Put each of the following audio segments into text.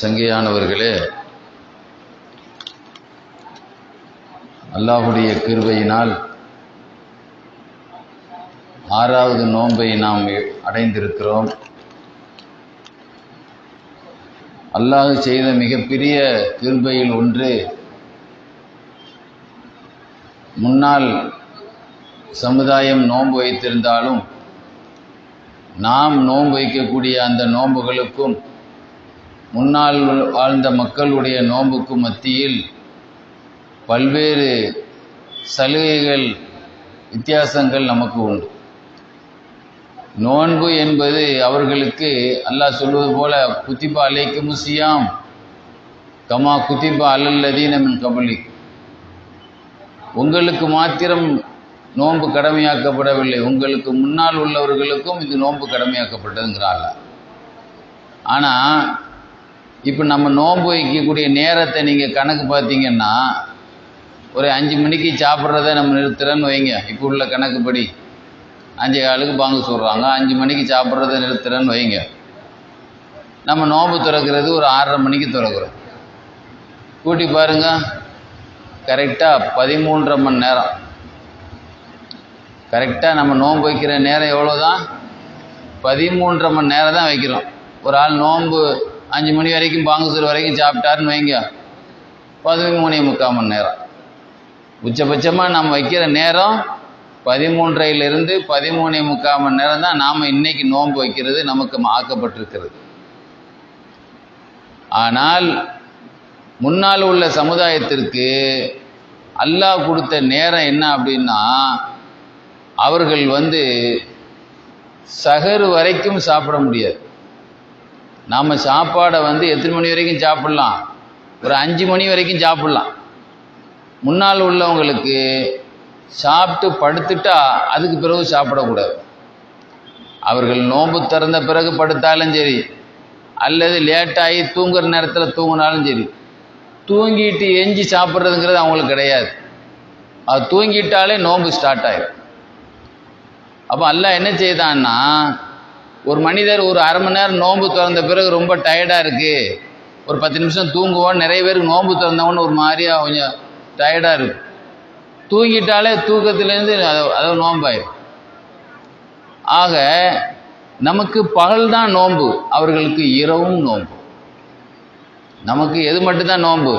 சங்கையானவர்களே அல்லாஹுடைய கிருபையினால் ஆறாவது நோன்பை நாம் அடைந்திருக்கிறோம். அல்லாஹ் செய்த மிகப்பெரிய கிருபையில் ஒன்று முன்னால் சமுதாயம் நோன்பு வைத்திருந்தாலும் நாம் நோன்பு வைக்கக்கூடிய அந்த நோன்புகளுக்கும் முன்னால் வாழ்ந்த மக்களுடைய நோன்புக்கும் மத்தியில் பல்வேறு சலுகைகள் வித்தியாசங்கள் நமக்கு உண்டு. நோன்பு என்பது அவர்களுக்கு அல்லாஹ் சொல்வது போல குத்திபா அலைக்கும் சியாம் கமா குத்திபா அல்லல்லதீன கபலி. உங்களுக்கு மாத்திரம் நோன்பு கடமையாக்கப்படவில்லை. உங்களுக்கு முன்னால் உள்ளவர்களுக்கும் இது நோன்பு கடமையாக்கப்பட்டதுங்கிறாள். ஆனால் இப்போ நம்ம நோன்பு வைக்கக்கூடிய நேரத்தை நீங்கள் கணக்கு பார்த்தீங்கன்னா ஒரு அஞ்சு மணிக்கு சாப்பிட்றத நம்ம நிறுத்துறேன்னு வைங்க. இப்போ உள்ள கணக்குப்படி. அஞ்சு காலுக்கு பாங்கு சொல்கிறாங்க அஞ்சு மணிக்கு சாப்பிட்றத நிறுத்துறேன்னு வைங்க. நம்ம நோன்பு திறக்கிறது ஒரு ஆறரை மணிக்கு திறக்கிறோம். கூட்டி பாருங்க. கரெக்டாக பதிமூன்றரை மணி நேரம். கரெக்டாக நம்ம நோன்பு வைக்கிற நேரம் எவ்வளோ தான் பதிமூன்றரை மணி நேரம் தான் வைக்கிறோம். ஒரு ஆள் நோன்பு அஞ்சு மணி வரைக்கும் பாங்குசூர் வரைக்கும் சாப்பிட்டாருன்னு வைங்க. பதிமூணு முக்கால் மணி நேரம். உச்சபட்சமாக நம்ம வைக்கிற நேரம் பதிமூன்றையிலிருந்து பதிமூணே முக்கால் மணி நேரம் தான் நாம் இன்னைக்கு நோன்பு வைக்கிறது நமக்கு ஆக்கப்பட்டிருக்கிறது. ஆனால் முன்னால் உள்ள சமுதாயத்திற்கு அல்லாஹ் கொடுத்த நேரம் என்ன அப்படின்னா அவர்கள் வந்து சகரு வரைக்கும் சாப்பிட முடியாது. நாம் சாப்பாடை வந்து எத்தனை மணி வரைக்கும் சாப்பிட்லாம்? ஒரு அஞ்சு மணி வரைக்கும் சாப்பிட்லாம். முன்னால் உள்ளவங்களுக்கு சாப்பிட்டு படுத்துட்டா அதுக்கு பிறகு சாப்பிடக்கூடாது. அவர்கள் நோன்பு திறந்த பிறகு படுத்தாலும் சரி அல்லது லேட்டாகி தூங்குற நேரத்தில் தூங்கினாலும் சரி தூங்கிட்டு எஞ்சி சாப்பிட்றதுங்கிறது அவங்களுக்கு கிடையாது. அது தூங்கிட்டாலே நோன்பு ஸ்டார்ட் ஆகிடும் அப்போ அல்லாஹ் என்ன செய்தான்னா ஒரு மனிதர் ஒரு அரை மணி நேரம் நோன்பு திறந்த பிறகு ரொம்ப டயர்டாக இருக்குது ஒரு பத்து நிமிஷம் தூங்குவோம் நிறைய பேருக்கு நோன்பு திறந்தவொன்னு ஒரு மாதிரியாக கொஞ்சம் டயர்டாக இருக்கு. தூங்கிட்டாலே தூக்கத்துலேருந்து அதை நோன்பாயிடும் ஆக நமக்கு பகல் தான் நோன்பு அவர்களுக்கு இரவும் நோன்பு. நமக்கு எது மட்டும்தான் நோன்பு?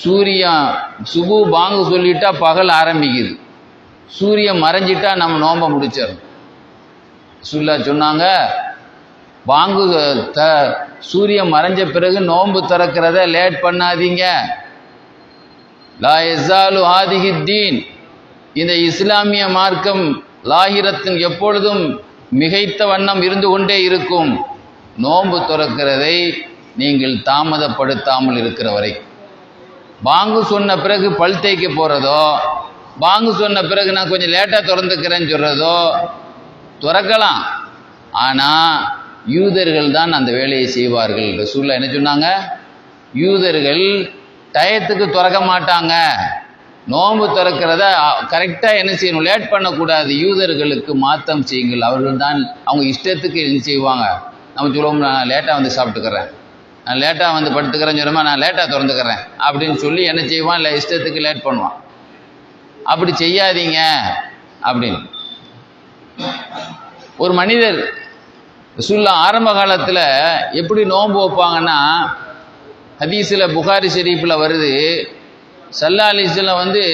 சூரியன் சுபு பாங்கு சொல்லிட்டா பகல் ஆரம்பிக்குது. சூரியன் மறைஞ்சிட்டா நம்ம நோன்பை முடிச்சிடணும். சுல்லா சொன்னாங்க பாங்கு த சூரியன் மறைஞ்ச பிறகு நோன்பு திறக்கிறத லேட் பண்ணாதீங்க. லா எசாலு ஆதிஹித்தீன் இந்த இஸ்லாமிய மார்க்கம் லாகிரத்தின் எப்பொழுதும் மிகைத்த வண்ணம் இருந்து கொண்டே இருக்கும். நோன்பு துறக்கிறதை நீங்கள் தாமதப்படுத்தாமல் இருக்கிற வரை. பாங்கு சொன்ன பிறகு பல் தேய்க்க போகிறதோ பாங்கு சொன்ன பிறகு நான் கொஞ்சம் லேட்டாக திறந்துக்கிறேன்னு சொல்கிறதோ திறக்கலாம். ஆனால் யூதர்கள் தான் அந்த வேலையை செய்வார்கள். ரசூல்லா என்ன சொன்னாங்க? யூதர்கள் டயத்துக்கு திறக்க மாட்டாங்க. நோன்பு திறக்கிறத கரெக்டாக என்ன செய்யணும்? லேட் பண்ணக்கூடாது. யூதர்களுக்கு மாற்றம் செய்யுங்கள். அவர்கள் தான் அவங்க இஷ்டத்துக்கு என்ன செய்வாங்க? நம்ம சொல்லுவோம் நான் லேட்டாக வந்து சாப்பிட்டுக்கிறேன். நான் லேட்டாக வந்து படுத்துக்கிறேன்னு சொல்லுமா? நான் லேட்டாக திறந்துக்கிறேன். அப்படின்னு சொல்லி என்ன செய்வான்? இல்லை இஷ்டத்துக்கு லேட் பண்ணுவான். அப்படி செய்யாதீங்க. அப்படின்னு. ஒரு மனிதர் சுல்லா ஆரம்ப காலத்தில் எப்படி நோன்பு வைப்பாங்கன்னா ஹதீஸில் புகாரி ஷெரீஃபில் வருது சல்லா அலிஸில் வந்து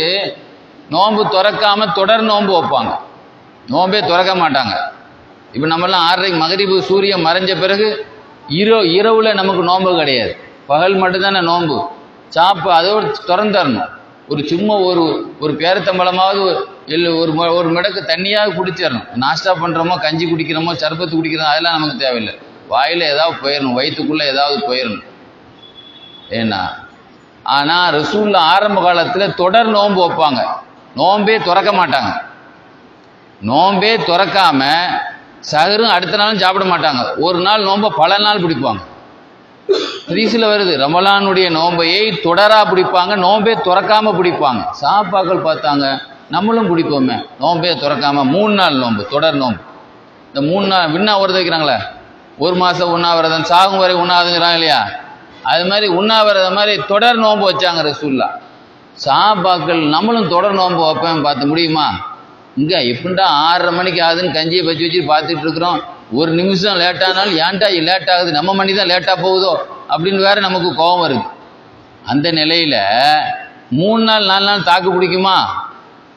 நோன்பு திறக்காமல் தொடர் நோன்பு வைப்பாங்க. நோன்பே திறக்க மாட்டாங்க. இப்போ நம்மலாம் ஆறரைக்கு மகரிபு சூரியன் மறைஞ்ச பிறகு இரவு இரவில் நமக்கு நோன்பு கிடையாது. பகல் மட்டும்தானே நோன்பு. சாப்பு அதோடு திறந்துடணும். ஒரு சும்மா ஒரு ஒரு பேரத்தம்பளமாவது இல்லை ஒரு ஒரு மிடக்கு தண்ணியாக குடிச்சிடணும். நாஷ்டா பண்ணுறோமோ கஞ்சி குடிக்கிறோமோ சர்பத்து குடிக்கிறோமோ அதெல்லாம் நமக்கு தேவையில்லை. வாயில் ஏதாவது போயிடணும் வயிற்றுக்குள்ளே ஏதாவது போயிடணும். ஏன்னா ஆனால் ரசூலில் ஆரம்ப காலத்தில் தொடர் நோன்பு வைப்பாங்க. நோன்பே திறக்க மாட்டாங்க. நோன்பே திறக்காம சகரும் அடுத்த நாளும் சாப்பிட மாட்டாங்க. ஒரு நாள் நோன்பை பல நாள் பிடிப்பாங்க. ஹதீஸில் வருது ரமலானுடைய நோம்பையை தொடரா பிடிப்பாங்க நோன்பே திறக்காம பிடிப்பாங்க. சாப்பாக்கள் பார்த்தாங்க நம்மளும் பிடிப்போமே நோன்பே திறக்காம மூணு நாள் நோன்பு தொடர் நோன்பு. இந்த மூணு நாள் விண்ணா விரதம் வைக்கிறாங்களே ஒரு மாதம் உண்ணாவிரதம் சாகும் வரை உண்ணாதுங்கிறாங்க இல்லையா? அது மாதிரி உண்ணாவிரதம் மாதிரி தொடர் நோன்பு வச்சாங்க ரசூல்லா. சாபாக்கள் நம்மளும் தொடர் நோன்பு வைப்பேன் பார்த்து முடியுமா? இங்கே எப்படின்டா ஆறரை மணிக்கு ஆகுதுன்னு கஞ்சியை பச்சு வச்சு பார்த்துட்டு இருக்கிறோம். ஒரு நிமிஷம் லேட் ஆனாலும் ஏன்டா லேட் ஆகுது? நம்ம மணி தான் லேட்டாக போகுதோ? அப்படின்னு வேற நமக்கு கோபம் வருது. அந்த நிலையில் மூணு நாள் நாலு நாள் தாக்கு பிடிக்குமா?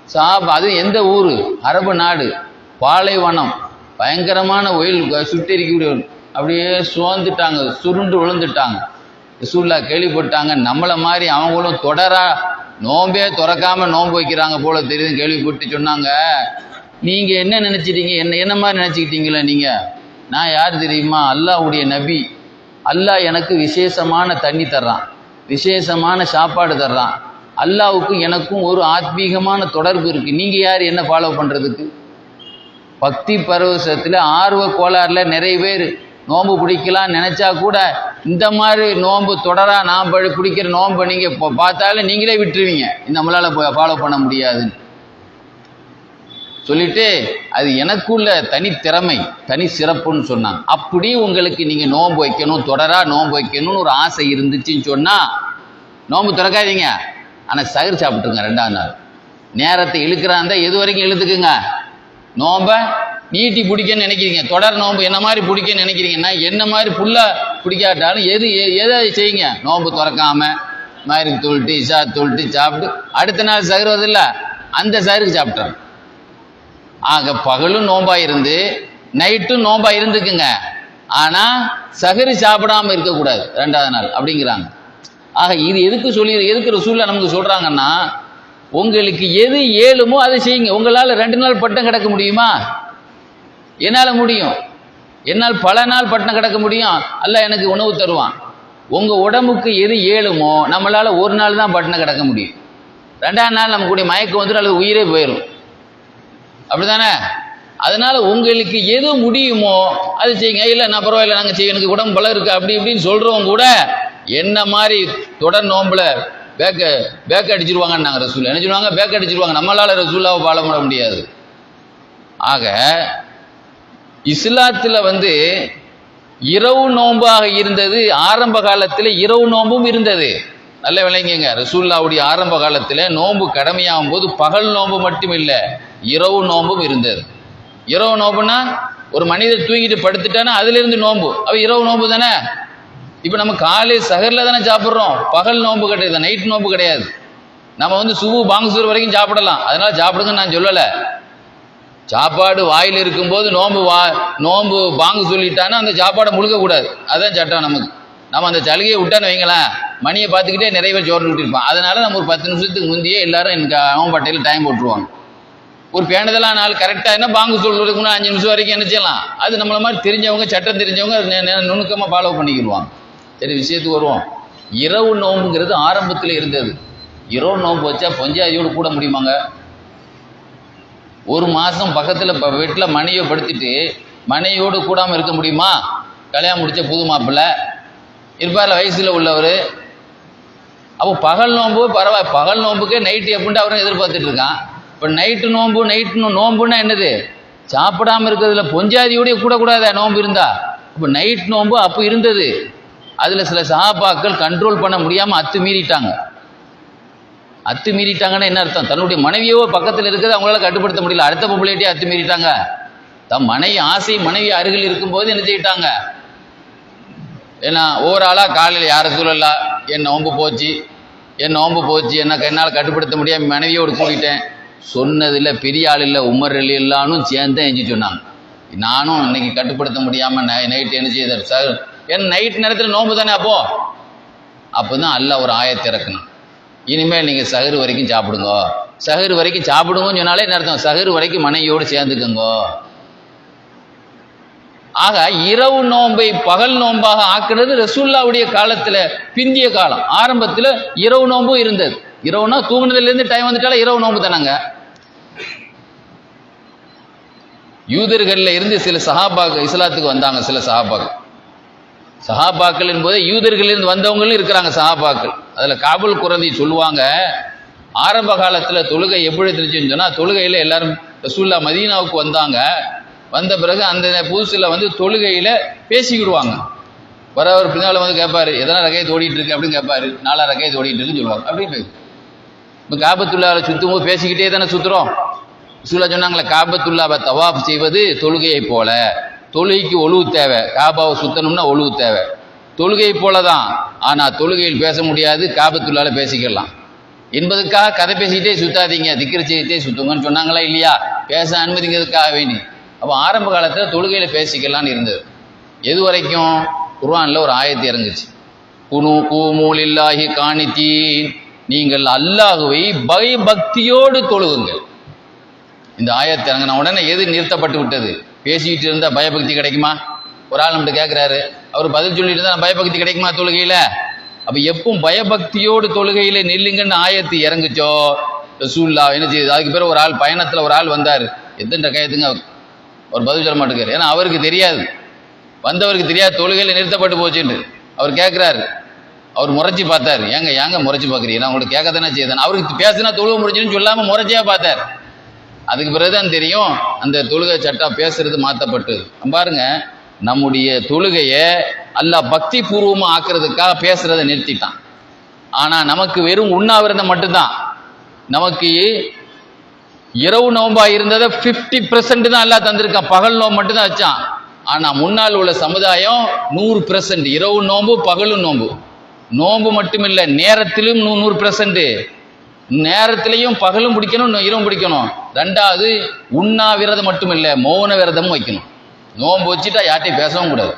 சாப் அது எந்த ஊர்? அரபு நாடு. பாலைவனம். பயங்கரமான ஒயில் சுட்டெரிக்கக்கூடிய அப்படியே சுவந்துட்டாங்க சுருண்டு விழுந்துட்டாங்க. ரசூல்லா கேள்விப்பட்டாங்க. நம்மளை மாதிரி அவங்களும் தொடரா. நோம்பே திறக்காம நோன்பு வைக்கிறாங்க போல தெரியுதுன்னு கேள்விப்பட்டு சொன்னாங்க. நீங்கள் என்ன நினச்சிட்டீங்க? என்ன என்ன மாதிரி நினைச்சுக்கிட்டீங்களா நீங்கள் நான் யார் தெரியுமா? அல்லாஹ்வுடைய நபி. அல்லாஹ் எனக்கு விசேஷமான தண்ணி தர்றான். விசேஷமான சாப்பாடு தர்றான். அல்லாவுக்கும் எனக்கும் ஒரு ஆத்மீகமான தொடர்பு இருக்குது நீங்கள் யார்? என்ன ஃபாலோ பண்ணுறதுக்கு பக்தி பரவசத்தில் ஆர்வ கோளாறில் நிறைய பேர் நோன்பு பிடிக்கலாம் நினச்சா கூட இந்த மாதிரி நோன்பு தொடரா நான் படி- பிடிக்கிற நோன்பை நீங்கள் பார்த்தாலே நீங்களே விட்டுருவீங்க. இந்த நம்மளால ஃபாலோ பண்ண முடியாதுன்னு. சொல்லிட்டு அது எனக்குள்ள தனித்திறமை தனி சிறப்புன்னு சொன்னாங்க. அப்படி உங்களுக்கு நீங்க நோன்பு வைக்கணும் தொடரா நோன்பு வைக்கணும்னு ஒரு ஆசை இருந்துச்சுன்னு சொன்னா நோன்பு திறக்காதீங்க. ஆனா சகர் சாப்பிட்டுருங்க ரெண்டாவது நாள். நேரத்தை இழுக்கிறாந்தா எது வரைக்கும் இழுத்துக்குங்க? நோம்ப நீட்டி பிடிக்கன்னு நினைக்கிறீங்க. தொடர் நோன்பு என்ன மாதிரி பிடிக்கன்னு நினைக்கிறீங்கன்னா என்ன மாதிரி புல்லா பிடிக்காட்டாலும் எது எ- எதை செய்யுங்க? நோன்பு திறக்காம மாதிரி தொழிட்டு இஷா தொழிட்டு சாப்பிட்டு அடுத்த நாள் சகர் வருதுல்ல அந்த சகருக்கு சாப்பிட்றேன் ஆக பகலும் நோன்பா இருந்து நைட்டும் நோம்பாக இருந்துக்குங்க. ஆனா சகரி சாப்பிடாம இருக்கக்கூடாது ரெண்டாவது நாள் அப்படிங்கிறாங்க. ஆக இது எதுக்கு சொல்லி எதுக்கு சூழ்நிலை நமக்கு சொல்றாங்கன்னா உங்களுக்கு எது ஏழுமோ அதை செய்யுங்க. உங்களால் ரெண்டு நாள் பட்டம் கிடக்க முடியுமா? என்னால் முடியும். என்னால் பல நாள் பட்டம் கிடக்க முடியும். அல்ல எனக்கு உணவு தருவான். உங்கள் உடம்புக்கு எது ஏழுமோ நம்மளால் ஒரு நாள் தான் பட்டம் கிடக்க முடியும். ரெண்டாவது நாள் நமக்குடைய மயக்கம் வந்துடும் அல்லது உயிரே போயிடும் அப்படிதானே அதனால உங்களுக்கு எது முடியுமோ அது செய்யுங்க. இல்லை நான் பரவாயில்ல நாங்கள் செய்ய எனக்கு உடம்பு பலம் இருக்கு அப்படி இப்படின்னு சொல்றவங்க கூட என்ன மாதிரி தொடர் நோம்புல பேக்க பேக்க அடிச்சிருவாங்கன்னு நாங்கள் ரசூல். என்ன சொல்லுவாங்க? பேக்க அடிச்சிருவாங்க. நம்மளால ரசூல்லாவை வாழ பண்ண முடியாது. ஆக இஸ்லாத்தில் வந்து இரவு நோம்பாக இருந்தது ஆரம்ப காலத்தில் இரவு நோம்பும் இருந்தது. நல்ல விளங்கிங்க. ரசூல்லாவுடைய ஆரம்ப காலத்தில் நோன்பு கடமையாகும் போது பகல் நோன்பு மட்டும் இல்லை இரவு நோன்பும் இருந்தது. இரவு நோம்புனா ஒரு மனிதர் தூங்கிட்டு படுத்துட்டானா அதுலேருந்து நோன்பு. அவ இரவு நோன்பு தானே? இப்போ நம்ம காலை சகரில் தானே சாப்பிட்றோம். பகல் நோன்பு கிடையாது நைட் நோன்பு கிடையாது. நம்ம வந்து சுபு பாங்கசூர் வரைக்கும் சாப்பிடலாம். அதனால் சாப்பிடுங்கன்னு நான் சொல்லலை. சாப்பாடு வாயில் இருக்கும்போது நோன்பு வா நோன்பு பாங்கு சொல்லிட்டான்னா அந்த சாப்பாடை முழுக்கக்கூடாது. அதுதான் சட்டம் நமக்கு நம்ம அந்த சலுகையை விட்டான்னு வைங்களேன். மணியை பார்த்துக்கிட்டே நிறைய பேர் சோறு விட்டுருப்பான் அதனால நம்ம ஒரு பத்து நிமிஷத்துக்கு முந்தையே எல்லாரும் எனக்கு அவன் பட்டையில் டைம் போட்டுருவாங்க. ஒரு பேணுதலான நாள் கரெக்டாக என்ன பாங்கு சொல்றதுக்கு அஞ்சு நிமிஷம் வரைக்கும் என்ன செய்யலாம்? அது நம்மள மாதிரி தெரிஞ்சவங்க சட்டம் தெரிஞ்சவங்க நுணுக்கமாக ஃபாலோ பண்ணிக்கிடுவாங்க. சரி விஷயத்துக்கு வருவோம். இரவு நோம்புங்கிறது ஆரம்பத்தில் இருந்தது. இரவு நோன்பு வச்சா பஞ்சாதியோடு கூட முடியுமாங்க? ஒரு மாதம் பக்கத்தில் இப்போ வீட்டில் மனையை படுத்திட்டு மனையோடு கூடாமல் இருக்க முடியுமா? கல்யாணம் முடிச்ச புது மாப்பிள்ளை. இருப்பார் வயசில் உள்ளவர். அப்போ பகல் நோன்பு பரவாயில்ல பகல் நோன்புக்கே நைட்டு எப்படின்ட்டு அவரும் எதிர்பார்த்துட்டு இருக்கான். இப்போ நைட்டு நோன்பு நைட்டு நோன்புன்னா என்னது? சாப்பிடாம இருக்கிறதுல பொஞ்சாதியோடய கூடக்கூடாதா நோன்பு இருந்தா? இப்போ நைட் நோன்பு அப்போ இருந்தது. அதில் சில சகாபாக்கள் கண்ட்ரோல் பண்ண முடியாமல் அத்து மீறிட்டாங்க. அத்து மீறிட்டாங்கன்னா என்ன அர்த்தம்? தன்னுடைய மனைவியோ பக்கத்தில் இருக்கிறது அவங்களால கட்டுப்படுத்த முடியல. அடுத்த பொம்பளையிட்டே அத்து மீறிட்டாங்க. தம் மனைவி ஆசை மனைவி அருகில் இருக்கும்போது என்ன செய்யிட்டாங்க? ஏன்னா ஓராளாக காலையில் யாரை சூழலா என் நோன்பு போச்சு. என் நோன்பு போச்சு? என்ன என்னால் கட்டுப்படுத்த முடியாமல் மனைவியோடு கூட்டிட்டேன் சொன்னதில் பெரிய ஆள் இல்லை உமர் அலி இல்லானும் சேர்ந்து எஞ்சி சொன்னாங்க. நானும் இன்னைக்கு கட்டுப்படுத்த முடியாமல் நை நைட்டு என்ன செய்தார்? சார் என் நைட் நேரத்தில் நோன்பு தானே அப்போ? அப்போ தான் அல்ல ஒரு ஆயத்தை இறக்கணும் இனிமேல் நீங்கள் சகரு வரைக்கும் சாப்பிடுங்க. சகரு வரைக்கும் சாப்பிடுங்கன்னு சொன்னாலே என்ன அர்த்தம்? சகரு வரைக்கும் மனைவியோடு சேர்ந்துக்குங்கோ. ஆக இரவு நோன்பை பகல் நோன்பாக ஆக்குறது ரசூல்லாவுடைய காலத்தில் பிந்திய காலம். ஆரம்பத்தில் இரவு நோன்பும் இருந்தது. இரவுனா தூங்குனதுல இருந்து டைம் வந்துட்டால இரவு நோன்பு தானாங்க? யூதர்களில் இருந்து சில சஹாபாக்கு இஸ்லாத்துக்கு வந்தாங்க சில சஹாபாக்கள். சஹாபாக்கள் என்பது யூதர்களிலிருந்து வந்தவங்களும் இருக்கிறாங்க சஹாபாக்கள். அதில் காபுல் குரந்தி சொல்லுவாங்க ஆரம்ப காலத்தில் தொழுகை எப்படி தெரிஞ்சுன்னு சொன்னால் தொழுகையில் எல்லாரும் ரசூல்லா மதீனாவுக்கு வந்தாங்க. வந்த பிறகு அந்த புதுசில் வந்து தொழுகையில் பேசிக்கிடுவாங்க. வரவர் பின்னால் வந்து கேட்பார் எதனா ரகையை தோடிட்டு இருக்கு அப்படின்னு கேட்பாரு நாலா ரகையை தோடிட்டு இருக்குன்னு சொல்லுவாங்க அப்படின்னு இப்போ காபத்துள்ளாவில் சுற்றும் போது பேசிக்கிட்டே தானே சுற்றுறோம் ரசூலா சொன்னாங்களே காபத்துள்ளாவை தவாப் செய்வது தொழுகையை போல. தொழுகைக்கு ஒழுவு தேவை. காபாவை சுத்தணும்னா ஒழுவு தேவை. தொழுகை போல தான் ஆனால் தொழுகையில் பேச முடியாது காபத்துள்ளால பேசிக்கலாம். என்பதுக்காக கதை பேசிக்கிட்டே சுத்தாதீங்க திக்கிற செய்திட்டே சுத்துங்கன்னு சொன்னாங்களா இல்லையா? பேச அனுமதிங்கிறதுக்காக வேண்டி அப்போ ஆரம்ப காலத்தில் தொழுகையில் பேசிக்கலாம்னு இருந்தது. எது வரைக்கும்? குர்வானில் ஒரு ஆயத்தை இறங்குச்சு. குனு கூமூலில்லாஹி காணித்தீன். நீங்கள் அல்லாஹுவை பயபக்தியோடு தொழுகுங்கள். இந்த ஆயத்தை இறங்கின உடனே எது நிறுத்தப்பட்டு விட்டது? பேசிக்கிட்டு இருந்தால் பயபக்தி கிடைக்குமா? ஒரு ஆள் நம்மகிட்ட கேட்குறாரு அவர் பதில் சொல்லிட்டு இருந்தால் பயபக்தி கிடைக்குமா தொழுகையில்? அப்போ எப்பவும் பயபக்தியோடு தொழுகையில் நில்லுங்கன்னு ஆயத்து இறங்குச்சோ? ரசூல்லா என்ன செய்யுது அதுக்கு பிறகு ஒரு ஆள் பயணத்தில் ஒரு ஆள் வந்தார். எத்தனை கயத்துங்க அவர் பதில் சொல்ல மாட்டேங்கிறார். ஏன்னா அவருக்கு தெரியாது. வந்தவருக்கு தெரியாது தொழுகையில் நிறுத்தப்பட்டு போச்சுன்னு அவர் கேட்குறாரு அவர் முறைச்சி பார்த்தாரு. ஏங்க ஏங்க முறைச்சி பார்க்குறீங்க? நான் உங்களுக்கு கேட்க தானே செய்தேன் அவருக்கு பேசுனா தொழுக முடிஞ்சுன்னு சொல்லாமல் முறைச்சியாக பார்த்தார். அதுக்கு பிறகுதான் தெரியும் அந்த தொழுகை சட்டம் பேசுறது மாற்றப்பட்டது பாருங்க நம்முடைய தொழுகையை அல்லாஹ் பக்தி பூர்வமாக ஆக்குறதுக்காக பேசுறதை நிறுத்திட்டான். ஆனால் நமக்கு வெறும் உண்ணாவிரதம் மட்டும்தான். நமக்கு இரவு நோம்பா இருந்ததை ஃபிஃப்டி பெர்சன்ட் தான் எல்லாம் தந்திருக்கான். பகல் நோம்பு மட்டும்தான் வச்சான். ஆனால் முன்னால் உள்ள சமுதாயம் நூறு பெர்சன்ட் இரவு நோம்பு பகலும் நோம்பு. நோம்பு மட்டும் இல்லை நேரத்திலும் நூ நூறு பெர்சன்ட் நேரத்திலையும் பகலும் பிடிக்கணும் இரவும் பிடிக்கணும். ரெண்டாவது உண்ணா விரதம் மட்டும் இல்லை மௌன விரதமும் வைக்கணும். நோன்பு வச்சுட்டா யார்ட்டையும் பேசவும் கூடாது.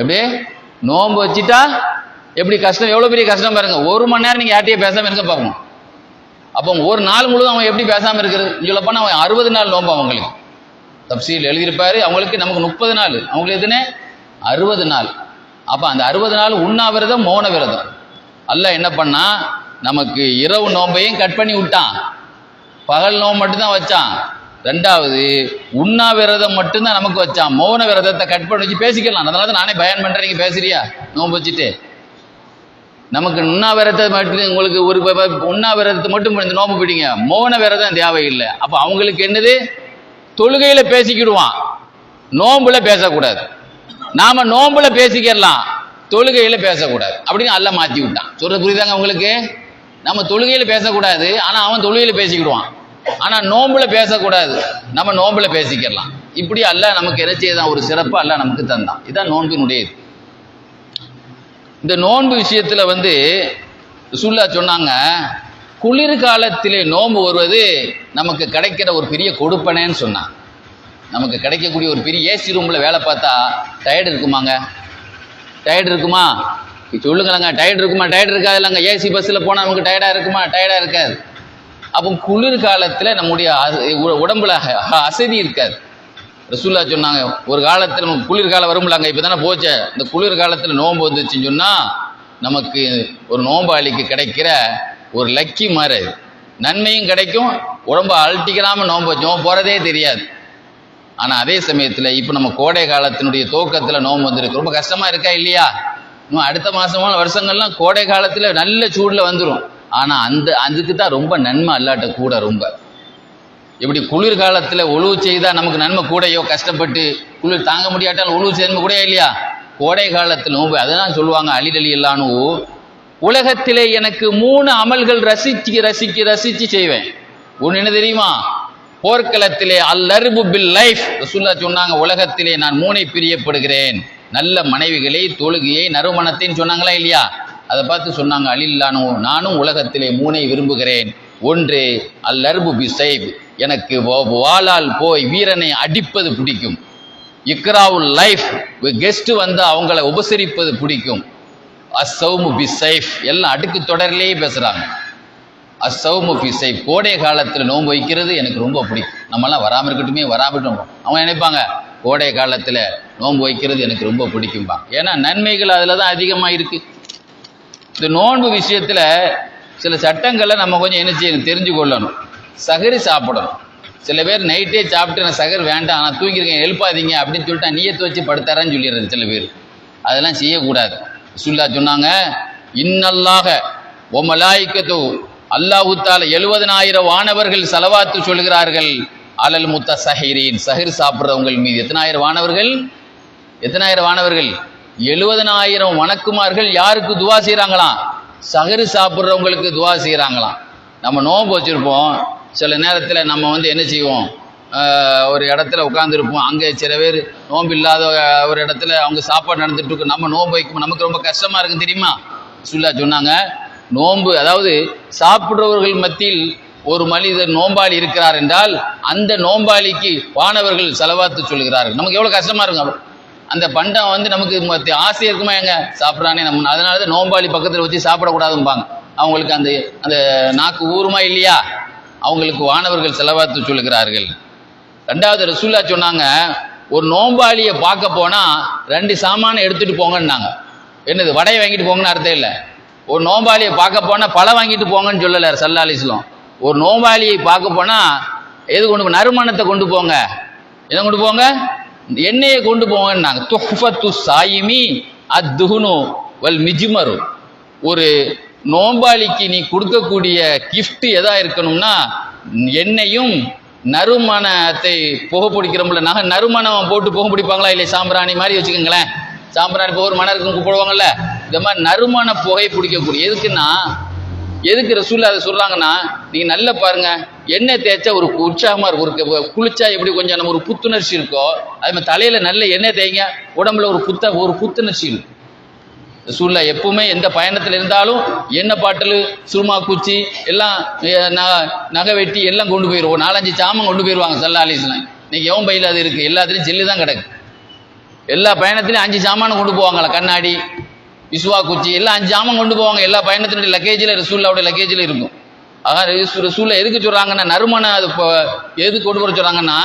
எப்படி? நோன்பு வச்சுட்டா எப்படி கஷ்டம்? எவ்வளோ பெரிய கஷ்டம் பாருங்க. ஒரு மணி நேரம் நீங்கள் யார்ட்டையும் பேசாமல் இருக்க பார்க்கணும். அப்போ ஒரு நாள் முழுவதும் அவன் எப்படி பேசாமல் இருக்கிறது? சொல்லப்போனால் அவன் அறுபது நாள் நோம்பு அவங்களுக்கு. தப்சீல் எழுதியிருப்பாரு. அவங்களுக்கு நமக்கு முப்பது நாள். அவங்களுக்கு எதுனே? அறுபது நாள். அப்போ அந்த அறுபது நாள் உண்ணாவிரதம் மௌன விரதம். அல்ல என்ன பண்ணா? நமக்கு இரவு நோம்பையும் கட் பண்ணி விட்டான். பகல் நோம்பு மட்டும்தான் வச்சான். ரெண்டாவது உண்ணா விரதம் மட்டும்தான் நமக்கு வச்சான். மௌன விரதத்தை கட் பண்ணி வச்சு பேசிக்கலாம். அதனால தான் நானே பயன் பண்ணுறேன் நீங்கள் பேசுறியா? நோம்பு வச்சுட்டு. நமக்கு உண்ணாவிரதத்தை மட்டும் உங்களுக்கு ஒரு உண்ணாவிரதத்தை மட்டும் இந்த நோம்பு பிடிங்க. மௌன விரதம் தேவையில்லை. அப்போ அவங்களுக்கு என்னது? தொழுகையில் பேசிக்கிடுவான். நோம்புல பேசக்கூடாது. நாம நோம்புல பேசிக்கிடலாம். தொழுகையில் பேசக்கூடாது. அப்படின்னு அல்ல மாற்றி விட்டான். சொல்ற புரியுதாங்க உங்களுக்கு? நம்ம தொழுகையில் பேசக்கூடாது. ஆனால் அவன் தொழுகையில் பேசிக்கிடுவான். ஆனால் நோம்புல பேசக்கூடாது. நம்ம நோம்புல பேசிக்கிடலாம். இப்படி அல்ல நமக்கு என்ன செய்தான் ஒரு சிறப்பு அல்ல நமக்கு தந்தான். இதுதான் நோன்பினுடையது. இந்த நோன்பு விஷயத்தில் வந்து சுல்லா சொன்னாங்க குளிர்காலத்திலே நோன்பு வருவது நமக்கு கிடைக்கிற ஒரு பெரிய கொடுப்பனேன்னு சொன்னான். நமக்கு கிடைக்கக்கூடிய ஒரு பெரிய ஏசி ரூமில் வேலை பார்த்தா டயர்டு இருக்குமாங்க? டயர்டு இருக்குமா? சொல்லுங்களேங்க டயர்டு இருக்குமா? டயர்டு இருக்காது இல்லைங்க ஏசி பஸ்ஸில் போனால் நமக்கு டயர்டாக இருக்குமா? டயர்டாக இருக்காது. அப்போ குளிர்காலத்தில் நம்முடைய அச- உ- உடம்புல அசதி இருக்காது. ரசூல்லா சொன்னாங்க ஒரு காலத்தில் குளிர்காலம் வரும்ல அங்கே இப்போ தானே போச்சே. இந்த குளிர்காலத்தில் நோன்பு வந்துச்சுன்னு சொன்னால் நமக்கு ஒரு நோம்பாளிக்கு கிடைக்கிற ஒரு லக்கி மாதிரி. அது. நன்மையும் கிடைக்கும் உடம்ப அழட்டிக்கலாமல் நோன்பு வச்சோம் போகிறதே தெரியாது. ஆனால் அதே சமயத்தில் இப்போ நம்ம கோடை காலத்தினுடைய துவக்கத்தில் நோன்பு வந்துருக்கு. ரொம்ப கஷ்டமாக இருக்கா இல்லையா? இன்னும் அடுத்த மாதமான வருஷங்கள்லாம் கோடை காலத்தில் நல்ல சூடில் வந்துடும் ஆனால் அந்த அதுக்கு தான் ரொம்ப நன்மை அல்லாட்ட கூட ரொம்ப. இப்படி குளிர்காலத்தில் உழுவு செய்தால் நமக்கு நன்மை கூடையோ கஷ்டப்பட்டு குளிர் தாங்க முடியாட்டால் உழுவு செய்ய கூட இல்லையா? கோடை காலத்தில் நோம்பு அதெல்லாம் சொல்லுவாங்க அலிடலி இல்லானு. உலகத்திலே எனக்கு மூணு அமல்கள் ரசிச்சு ரசிச்சு ரசிச்சு செய்வேன். ஒன்று என்ன தெரியுமா? போர்க்களத்திலே அல்லர்பு பில் லைஃப் ரசுல்லா சொன்னாங்க உலகத்திலே நான் மூனை பிரியப்படுகிறேன். நல்ல மனைவிகளை தொழுகையை நறுமணத்தைன்னு சொன்னாங்களா இல்லையா? அதை பார்த்து சொன்னாங்க அலில்லானு நானும் உலகத்திலே மூனை விரும்புகிறேன். ஒன்று அல்லர்பு பி சைப் எனக்கு வாளால் போய் வீரனை அடிப்பது பிடிக்கும். இக்ராவுல் லைஃப் கெஸ்ட்டு வந்து அவங்கள உபசரிப்பது பிடிக்கும். அசௌமு பி சைஃப் எல்லாம் அடுக்கு தொடரிலேயே பேசுகிறாங்க அசௌமு பி சைஃப் கோடை காலத்தில் நோன்பு வைக்கிறது எனக்கு ரொம்ப பிடிக்கும். நம்மலாம் வராமல் இருக்கட்டுமே வராமல் இருக்கட்டும். அவங்க நினைப்பாங்க கோடை காலத்தில் நோன்பு வைக்கிறது எனக்கு ரொம்ப பிடிக்கும்பா. ஏன்னா நன்மைகள் அதில் தான் அதிகமாக இருக்குது இந்த நோன்பு விஷயத்தில் சில சட்டங்களை நம்ம கொஞ்சம் என்ன செய்யணும் தெரிஞ்சு கொள்ளணும் சகரி சாப்பிடணும். சில பேர் நைட்டே சாப்பிட்டு நான் சகர் வேண்டாம் நான் தூங்கிருக்கேன் எழுப்பாதீங்க அப்படின்னு சொல்லிட்டு நீயே வச்சு படுத்தாரான்னு சொல்லிடுறது சில பேர். அதெல்லாம் செய்யக்கூடாது. சுல்லா சொன்னாங்க இன்னல்லாக ஒமலாய்க்கத்து அல்லாஹுத்தால எழுபதனாயிரம் வானவர்கள் செலவாத்து சொல்கிறார்கள் அலல் முத்த சஹிரீன் சஹிர் சாப்பிட்றவங்கள் மீது. எத்தனாயிரம் வானவர்கள்? எத்தனாயிரம் வானவர்கள்? எழுபதனாயிரம் வணக்குமார்கள் யாருக்கு துவா செய்கிறாங்களாம் சஹரு சாப்பிட்றவங்களுக்கு துவா செய்கிறாங்களாம் நம்ம நோன்பு வச்சுருப்போம் சில நேரத்தில் நம்ம வந்து என்ன செய்வோம்? ஒரு இடத்துல உட்காந்துருப்போம் அங்கே சில பேர் நோம்பு இல்லாத ஒரு இடத்துல அவங்க சாப்பாடு நடந்துட்டு இருக்கும் நம்ம நோன்பு வைக்கும் நமக்கு ரொம்ப கஷ்டமாக இருக்கும் தெரியுமா? சுல்லா சொன்னாங்க. நோன்பு அதாவது சாப்பிட்றவர்கள் மத்தியில் ஒரு மனிதர் நோம்பாளி இருக்கிறார் என்றால் அந்த நோம்பாளிக்கு வானவர்கள் செலவாத்து சொல்லுகிறார்கள். நமக்கு எவ்வளோ கஷ்டமாக இருக்கும் அந்த பண்டம் வந்து நமக்கு ஆசை இருக்குமா எங்க? சாப்பிட்றானே நம்ம அதனால தான் நோம்பாளி பக்கத்தில் வச்சு சாப்பிடக்கூடாதும்பாங்க. அவங்களுக்கு அந்த அந்த நாக்கு ஊருமா இல்லையா? அவங்களுக்கு வானவர்கள் செலவாத்து சொல்லுகிறார்கள். ரெண்டாவது ரசூல்லா சொன்னாங்க ஒரு நோம்பாளியை பார்க்க போனா ரெண்டு சாமானை எடுத்துட்டு போங்கன்னாங்க. என்னது வடையை வாங்கிட்டு போங்கன்னு அர்த்தம் இல்லை. ஒரு நோம்பாளியை பார்க்க போனா பழம் வாங்கிட்டு போங்கன்னு சொல்லலை சல்லா அலிஸ்லாம் ஒரு நோம்பாளியை பார்க்க போனா எது கொண்டு நறுமணத்தை கொண்டு போங்க. என்ன கொண்டு போங்க? எண்ணெயை கொண்டு போங்கன்னாங்க. துஹ்ஃபத்து சாயிமி அத்துஹுனு வல் மிஜிமரு. ஒரு நோம்பாளிக்கு நீ கொடுக்கக்கூடிய கிஃப்ட் எதா இருக்கணும்னா எண்ணெயும் நறுமணத்தை புகை பிடிக்கிறோம்ல நகை நறுமணம் போட்டு புகை பிடிப்பாங்களா? இல்லை சாம்பிராணி மாதிரி வச்சுக்கோங்களேன். சாம்பிராணி போகிற ஒரு மணம் கூப்பிடுவாங்கல்ல. இந்த மாதிரி நறுமண புகை பிடிக்கக்கூடிய எதுக்குன்னா எதுக்கு ரசூல் அதை சொல்கிறாங்கன்னா நீங்கள் நல்லா பாருங்க எண்ணெய் தேய்ச்சா ஒரு உற்சாகமாக இருக்கும். ஒரு குளிச்சா எப்படி கொஞ்சம் நம்ம ஒரு புத்துணர்ச்சி இருக்கோ அதே மாதிரி தலையில் நல்ல எண்ணெய் தேய்ங்க உடம்புல ஒரு புத்த ஒரு புத்துணர்ச்சி இருக்கும். ரசூல்லா எப்பவுமே எந்த பயணத்தில் இருந்தாலும் எண்ணெய் பாட்டில் சுருமா குச்சி எல்லாம் நகை வெட்டி எல்லாம் கொண்டு போயிடுவோம் நாலஞ்சு சாமான் கொண்டு போயிடுவாங்க சல்லா அலிஸ்லாம் இன்னைக்கு எவன் பையில் அது இருக்குது எல்லாத்துலேயும் ஜெல்லு தான் கிடக்கு. எல்லா பயணத்துலையும் அஞ்சு சாமான் கொண்டு போவாங்களா கண்ணாடி விசுவா குச்சி எல்லாம் அஞ்சு சாமான் கொண்டு போவாங்க. எல்லா பயணத்தினுடைய லக்கேஜில் ரசூல்லாவுடைய லக்கேஜில் இருக்கும். ஆக ரசூ- ரசூல்லா எதுக்கு சொல்கிறாங்கன்னா நறுமணம் அது இப்போ எதுக்கு கொண்டு வர சொல்கிறாங்கன்னா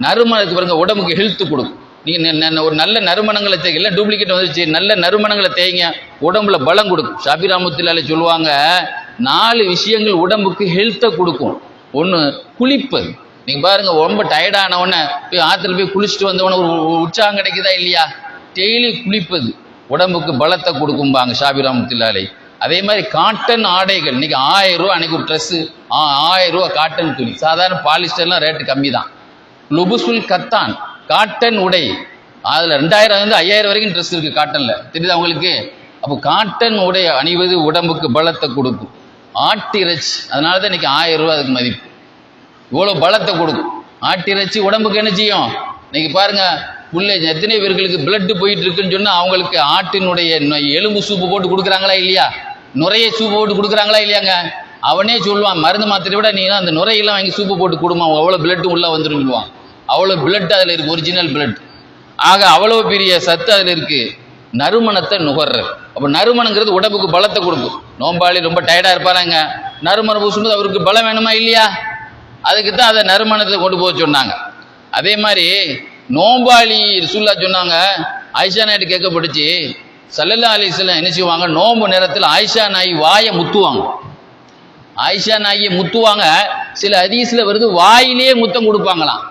நறுமணத்துக்கு பாருங்க உடம்புக்கு ஹெல்த் கொடுக்கும். நீங்கள் ஒரு நல்ல நறுமணங்களை தேய்க்க இல்லை டூப்ளிகேட் வந்துச்சு நல்ல நறுமணங்களை தேய்ங்க. உடம்புல பலம் கொடுக்கும். ஷாபி ராமத்திலால சொல்லுவாங்க நாலு விஷயங்கள் உடம்புக்கு ஹெல்த்தை கொடுக்கும். ஒன்று குளிப்பது நீங்கள் பாருங்கள் ரொம்ப டயர்டான உடனே போய் ஆற்றுல போய் குளிச்சுட்டு வந்தவொடனே ஒரு உற்சாகம் கிடைக்குதா இல்லையா? டெய்லி குளிப்பது உடம்புக்கு பலத்தை கொடுக்கும்பாங்க ஷாபி ராமத்திலாலை அதே மாதிரி காட்டன் ஆடைகள். இன்னைக்கு ஆயிரம் ரூபா அன்னைக்கு ஒரு ட்ரெஸ்ஸு ஆயிரம் ரூபா காட்டன் துணி. சாதாரண பாலிஸ்டர்லாம் ரேட்டு கம்மி தான் லுபுசுல் கத்தான். காட்டன் உடை. அதில் ரெண்டாயிரம் வந்து ஐயாயிரம் வரைக்கும் ட்ரெஸ் இருக்குது காட்டனில். தெரியுதா உங்களுக்கு? அப்போ காட்டன் உடை அணிவது உடம்புக்கு பலத்தை கொடுக்கும். ஆட்டிறைச்சி அதனால தான் இன்னைக்கு ஆயிரம் ரூபா அதுக்கு மதிப்பு. இவ்வளோ பலத்தை கொடுக்கும். ஆட்டிறைச்சி உடம்புக்கு என்ன செய்யும்? இன்னைக்கு பாருங்க உள்ளே எத்தனை பேர்களுக்கு பிளட் போயிட்டு இருக்குன்னு சொன்னால் அவங்களுக்கு ஆட்டினுடைய எலும்பு சூப்பு போட்டு கொடுக்குறாங்களா இல்லையா? நுரைய சூப்பு போட்டு கொடுக்குறாங்களா இல்லையாங்க? அவனே சொல்லுவான் மருந்து மாத்திரை விட நீ அந்த நுரையெல்லாம் வாங்கி சூப்பு போட்டு கொடுமா அவ்வளோ பிளட் உள்ளே வந்துரும் சொல்லுவான். அவ்வளோ பிளட் அதில் இருக்கு ஒரிஜினல் பிளட் ஆக அவ்வளோ பெரிய சத்து அதில் இருக்கு. நறுமணத்தை நுகர்றது. அப்போ நறுமணங்கிறது உடம்புக்கு பலத்தை கொடுக்கும். நோம்பாளி ரொம்ப டயர்டாக இருப்பாருங்க. நறுமணம் பூசும்போது அவருக்கு பலம் வேணுமா இல்லையா? அதுக்கு தான் அதை நறுமணத்தை கொண்டு போக சொன்னாங்க. அதே மாதிரி நோம்பாளி ரசூல்லா சொன்னாங்க ஆயிஷா நாயுடு கேட்கப்பட்டுச்சு சல்லல்லா அலிஸ்லாம் என்ன செய்வாங்க? நோம்பு நேரத்தில் ஆயிஷா நாய் வாயை முத்துவாங்க. ஆயிஷா நாயை முத்துவாங்க. சில ஹதீஸ்ல வருது வாயிலேயே முத்தம் கொடுப்பாங்களாம்.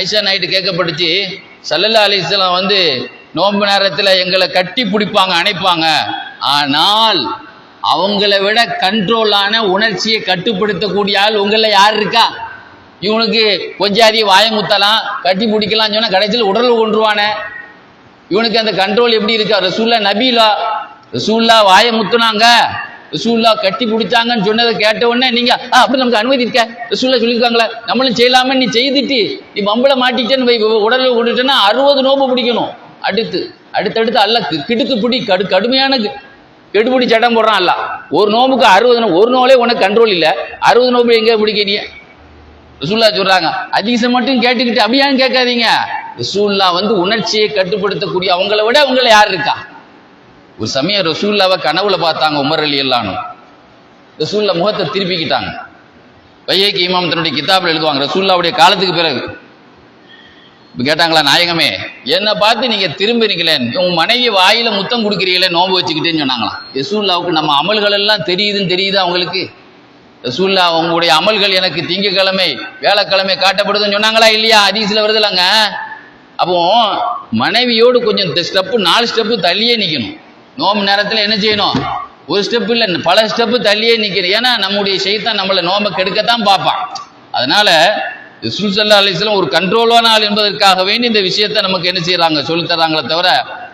ஐஷா நைட்டு கேட்கப்பட்டுச்சு சல்லல்லா அலிஸ்லாம் வந்து நோன்பு நேரத்தில் எங்களை கட்டி பிடிப்பாங்க அணைப்பாங்க. ஆனால் அவங்கள விட கண்ட்ரோலான உணர்ச்சியை கட்டுப்படுத்தக்கூடிய ஆள் உங்களில் யார் இருக்கா? இவனுக்கு கொஞ்சாதி வாயை முத்தலாம் கட்டி பிடிக்கலாம் சொன்னால் கடைசியில் உடல் ஒன்றுவானே இவனுக்கு அந்த கண்ட்ரோல் எப்படி இருக்கா? ரசூல்லா நபீலா ரசூல்லா வாயை முத்துனாங்க. ரசூல்லா கட்டி பிடிச்சாங்கன்னு சொன்னதை கேட்ட உடனே நீங்க அப்படி நமக்கு அனுமதி இருக்க. ரசூல்லா சொல்லியிருக்காங்களே நம்மளும் செய்யலாமே நீ செய்துட்டு நீ மம்பளை மாட்டிட்டேன்னு வை உடல்ல கொண்டுட்டேன்னா அறுபது நோம்பு பிடிக்கணும். அடுத்து அடுத்தடுத்து அல்ல கிடுக்கு பிடி கடு கடுமையான கெடுபிடி சட்டம் போடுறான் அல்ல ஒரு நோம்புக்கு அறுபது நோம்பு ஒரு நோலே உனக்கு கண்ட்ரோல் இல்லை. அறுபது நோம்பு எங்க பிடிக்கிறீங்க ரசூல்லா சொல்றாங்க. அதிகம் மட்டும் கேட்டுக்கிட்டு அப்படியான்னு கேட்காதீங்க. ரசூல்லா வந்து உணர்ச்சியை கட்டுப்படுத்தக்கூடிய அவங்கள விட உங்களை யார் இருக்கா? ஒரு சமயம் ரசூல்லாவை கனவுல பார்த்தாங்க உமர் அலி எல்லானும் ரசூல்லா முகத்தை திருப்பிக்கிட்டாங்க. வையகி இமாம் தன்னுடைய கிதாபில் எழுதுவாங்க ரசூல்லாவுடைய காலத்துக்கு பிறகு. இப்போ கேட்டாங்களா நாயகமே என்னை பார்த்து நீங்க திரும்பினீங்களே உங்க மனைவி வாயில முத்தம் கொடுக்குறீங்களே நோன்பு வச்சுக்கிட்டேன்னு சொன்னாங்களாம் ரசூல்லாவுக்கு நம்ம அமல்கள் எல்லாம் தெரியுதுன்னு தெரியுது அவங்களுக்கு ரசூல்லா உங்களுடைய அமல்கள் எனக்கு திங்கக்கிழமை வேலைக்கிழமை காட்டப்படுதுன்னு சொன்னாங்களா இல்லையா? ஹதீஸ்ல வருதுலங்க. அப்போ மனைவியோடு கொஞ்சம் ஸ்டெப்பு நாலு ஸ்டெப்பு தள்ளியே நிற்கணும் நோம்பு நேரத்தில் என்ன செய்யணும்? ஒரு ஸ்டெப் இல்லை பல ஸ்டெப்பு தள்ளியே நிற்கிறேன் ஏன்னா நம்முடைய செய்தான் நம்மளை நோம்பை கெடுக்கத்தான் பார்ப்பான். அதனால ரசூல் சல்லா அலிஸ்லாம் ஒரு கண்ட்ரோலான ஆள் என்பதற்காக வேண்டி இந்த விஷயத்தை நமக்கு என்ன செய்யறாங்க சொல்லித்தராங்களே தவிர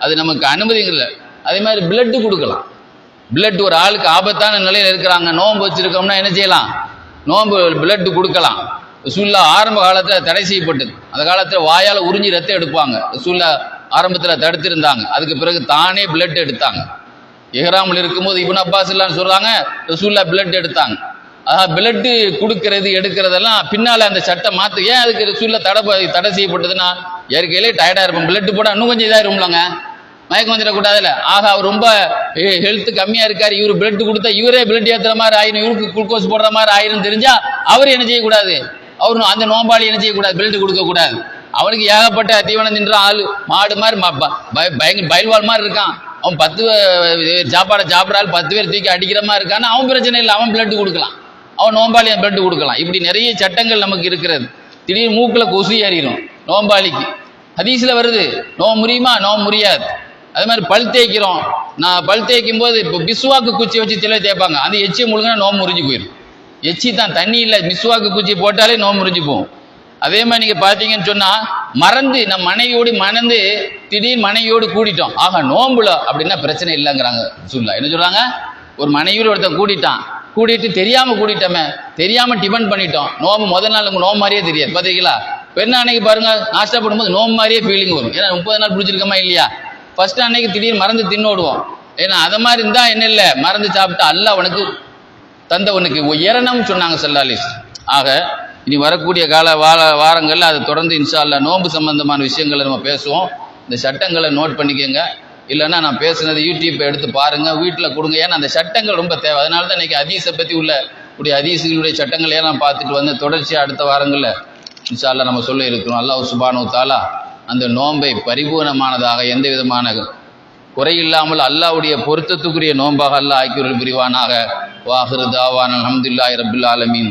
அது நமக்கு அனுமதிங்கிறது அதே மாதிரி பிளட்டு கொடுக்கலாம். பிளட் ஒரு ஆளுக்கு ஆபத்தான நிலையில் இருக்கிறாங்க. நோன்பு வச்சிருக்கோம்னா என்ன செய்யலாம்? நோன்பு பிளட் கொடுக்கலாம். ரசூல்லா ஆரம்ப காலத்தில் தடை செய்யப்பட்டது. அந்த காலத்தில் வாயால் உறிஞ்சி ரத்தம் எடுப்பாங்க. ரசூல்லா ஆரம்பத்தில் தடுத்திருந்தாங்க. அதுக்கு பிறகு தானே பிளட் எடுத்தாங்க. எஹ்ராமில் இருக்கும்போது இவன் அப்பாஸ் இல்லான்னு சொல்கிறாங்க ரசூல்லா பிளட் எடுத்தாங்க. ஆஹா பிளட்டு கொடுக்கறது எடுக்கிறதெல்லாம் பின்னால் அந்த சட்டம் மாற்று ஏன் அதுக்கு ரசூல்லா தடை தடை செய்யப்பட்டதுன்னா இயற்கையிலே டயர்டாக இருப்போம். பிளட்டு போட இன்னும் கொஞ்சம் இதாயிரும்லங்க மயக்கம் வந்துடக்கூடாதுல்ல ஆக அவர் ரொம்ப ஹெல்த் கம்மியாக இருக்கார். இவரு பிளட் கொடுத்தா இவரே பிளட் ஏற்றுற மாதிரி ஆயிரும். இவருக்கு குளுக்கோஸ் போடுற மாதிரி ஆயிரும் தெரிஞ்சால் அவர் என்ன செய்யக்கூடாது? அவர் அந்த நோம்பாளி என்ன செய்யக்கூடாது? பிளட் கொடுக்கக்கூடாது. அவனுக்கு ஏகப்பட்ட தீவனம் தின்ற ஆள். மாடு மாதிரி ம- ப- பய- பயங்கர பயல்வாள் மாதிரி இருக்கான். அவன் பத்து சாப்பாடை சாப்பிட்றாள் பத்து பேர் தூக்கி அடிக்கிற மாதிரி இருக்கான்னு அவன் பிரச்சனை இல்லை. அவன் பிளட்டு கொடுக்கலாம். அவன் நோம்பாளி பிளட்டு கொடுக்கலாம். இப்படி நிறைய சட்டங்கள் நமக்கு இருக்கிறது. திடீர்னு மூக்கில் கொசு ஏறிடும் நோம்பாளிக்கு. ஹதீஸில் வருது நோம் முறியுமா? நோம் முறியாது. அது மாதிரி பல் தேய்க்கிறோம். நான் பல் தேய்க்கும் போது இப்போ பிஸ்வாக்கு குச்சி வச்சு சில தேய்ப்பாங்க. அந்த எச்சி முழுங்கினா நோம் முறிஞ்சு போயிடும். எச்சி தான் தண்ணி இல்லை. மிஸ்வாக்கு குச்சி போட்டாலே நோம் முறிஞ்சு போகும். அதே மாதிரி நீங்க பார்த்தீங்கன்னு சொன்னா மறந்து நம்ம மனைவியோடு மணந்து திடீர் மனைவியோடு கூடிட்டோம். ஆக நோம்புல அப்படின்னா பிரச்சனை இல்லைங்கிறாங்க சொல்லலாம் என்ன சொல்றாங்க? ஒரு மனைவியில் ஒருத்தன் கூடிட்டான். கூடிட்டு தெரியாம கூடிட்டோமே தெரியாம டிபன் பண்ணிட்டோம். நோம்பு முதல் நாள் உங்க நோம்பு மாதிரியே தெரியாது. பாத்தீங்களா? பெண்ணு அன்னைக்கு பாருங்க நாஷ்டா பண்ணும்போது நோம்பு மாதிரியே ஃபீலிங் வரும். ஏன்னா முப்பது நாள் பிடிச்சிருக்கோமா இல்லையா? ஃபர்ஸ்ட் அன்னைக்கு திடீர்னு மறந்து தின்னோடுவோம் ஏன்னா அதை மாதிரி இருந்தா என்ன இல்லை? மறந்து சாப்பிட்டா அல்ல உனக்கு தந்த உனக்கு உயரணம் சொன்னாங்க செல்லாலிஸ் ஆக இனி வரக்கூடிய கால வார வாரங்களில் அதை தொடர்ந்து இன்ஷா நோன்பு சம்பந்தமான விஷயங்களை நம்ம பேசுவோம். இந்த சட்டங்களை நோட் பண்ணிக்கோங்க. இல்லைன்னா நான் பேசுனது யூடியூப்பை எடுத்து பாருங்கள் வீட்டில் கொடுங்க. ஏன்னா அந்த சட்டங்கள் ரொம்ப தேவை. அதனால தான் இன்னைக்கு ஹதீஸை பற்றி உள்ள உடைய அதீசுகளுடைய சட்டங்களையே நான் பார்த்துட்டு வந்து தொடர்ச்சியாக அடுத்த வாரங்களில் இன்ஷா நம்ம சொல்ல இருக்கிறோம். அல்லாஹ் சுபானு தாலா அந்த நோன்பை பரிபூர்ணமானதாக எந்த விதமான குறையில்லாமல் அல்லாஹ்வுடைய பொருத்தத்துக்குரிய நோன்பாக அல்லாஹ் ஆக்கியுள்ள புரிவானாக. வாஹிரு தாவான் அஹமதுல்லாய் ரபில் ஆலமீன்.